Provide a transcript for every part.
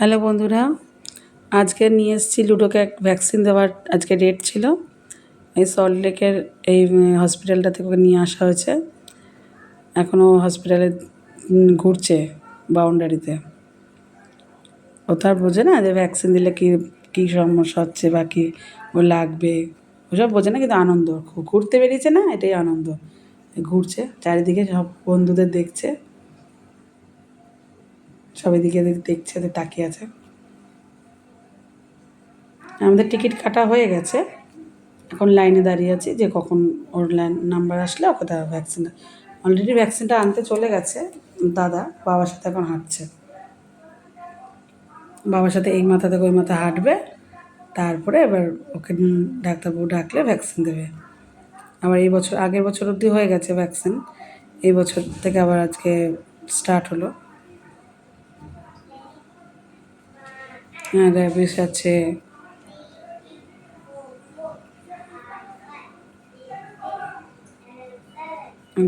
Hello বন্ধুরা, আজকে নিয়ে এসেছি লুডোকে এক ভ্যাকসিন দেওয়ার আজকে ডেট ছিল। এই সল্টলেকের এই হসপিটালটা থেকে নিয়ে আসা হয়েছে। এখনও হসপিটালে ঘুরছে বাউন্ডারিতে ও তো আর বোঝে না যে ভ্যাকসিন দিলে কী কী সমস্যা হচ্ছে বা কী ও লাগবে। ওসব বোঝে না কিন্তু আনন্দ। ঘুরতে বেরিয়েছে না, এটাই আনন্দ। ঘুরছে, চারিদিকে সব বন্ধুদের দেখছে। সব এদিকে দেখছে তাকিয়ে আছে। আমাদের টিকিট কাটা হয়ে গেছে। এখন লাইনে দাঁড়িয়ে আছি যে কখন ওর লাইন নাম্বার আসলে ওকে দেওয়া ভ্যাকসিন অলরেডি ভ্যাকসিনটা আনতে চলে গেছে দাদা, বাবার সাথে এখন হাঁটছে। বাবার সাথে এই মাথা থেকে ওই মাথা হাঁটবে, তারপরে এবার ওকে ডাক্তারবাবু ডাকলে ভ্যাকসিন দেবে। আবার এই বছর, আগের বছর অবধি হয়ে গেছে ভ্যাকসিন এই বছর থেকে আবার আজকে স্টার্ট হলো। হ্যাঁ র্যাবিস আছে।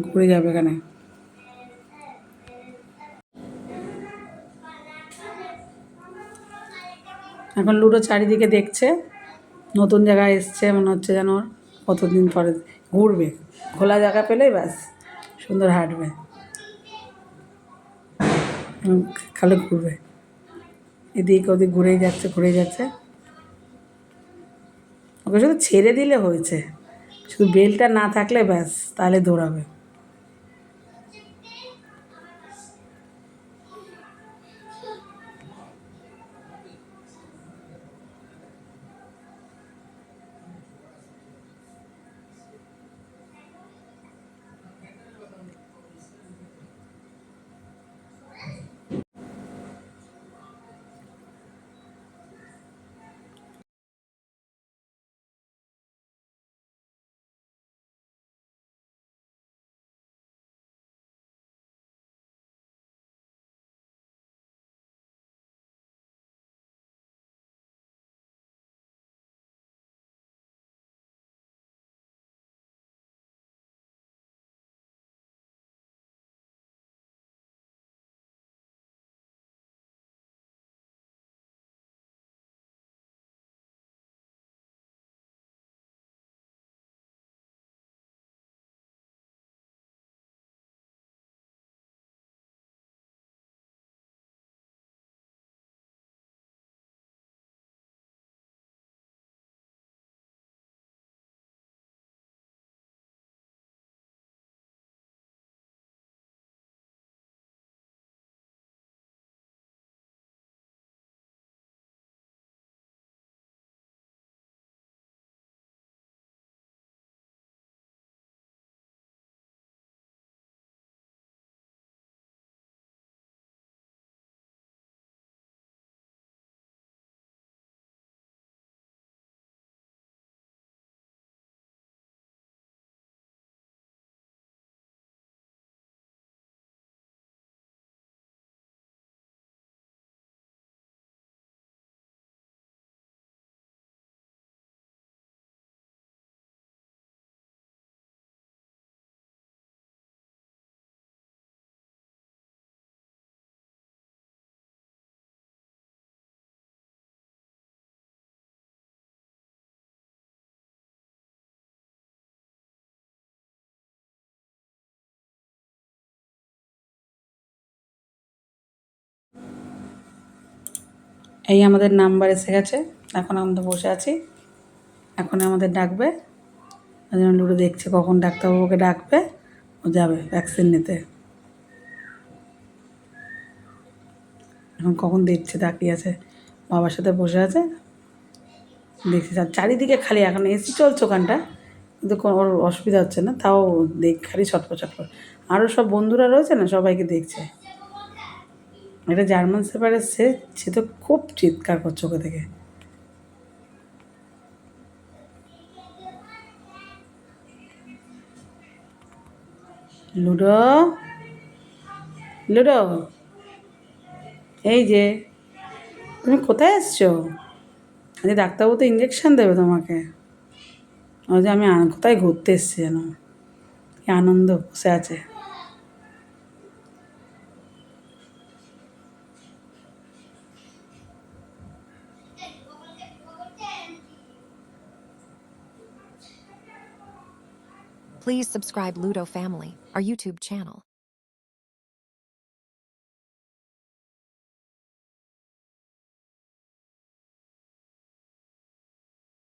ঘুরে যাবে এখানে এখন লুডো চারিদিকে দেখছে, নতুন জায়গায় এসছে, মনে হচ্ছে যেন কতদিন পরে ঘুরবে। খোলা জায়গা পেলেই ব্যাস, সুন্দর হাঁটবে। খালি ঘুরবে। এদিক ওদিক ঘুরেই যাচ্ছে ঘুরে যাচ্ছে। ওকে শুধু ছেড়ে দিলে হয়েছে। শুধু বেলটা না থাকলে ব্যাস, তাহলে দৌড়াবে। এই আমাদের নাম্বার এসে গেছে। এখন আমরা বসে আছি। এখন আমাদের ডাকবে। লুডো দেখছে কখন ডাক্তারবাবুকে ডাকবে। ও যাবে ভ্যাকসিন নিতে। এখন কখন দেখছে, তাকিয়ে আছে। বাবার সাথে বসে আছে। দেখছি আর চারিদিকে খালি এখন এসি চলছে ওখানটা। কিন্তু কোনো অসুবিধা হচ্ছে না। তাও দেখ খালি ছটফট ছটফট আরও সব বন্ধুরা রয়েছে না সবাইকে দেখছে। এটা জার্মান সেপার এসছে সে তো খুব চিৎকার করছে ওকে থেকে লুডো? লুডো? এই যে, তুমি কোথায় এসছো? আজকে ডাক্তারবাবু তো ইঞ্জেকশান দেবে তোমাকে। ওই যে আমি কোথায় ঘুরতে এসছি যেন। কি আনন্দ বসে আছে। Please subscribe Ludo Family, our YouTube channel.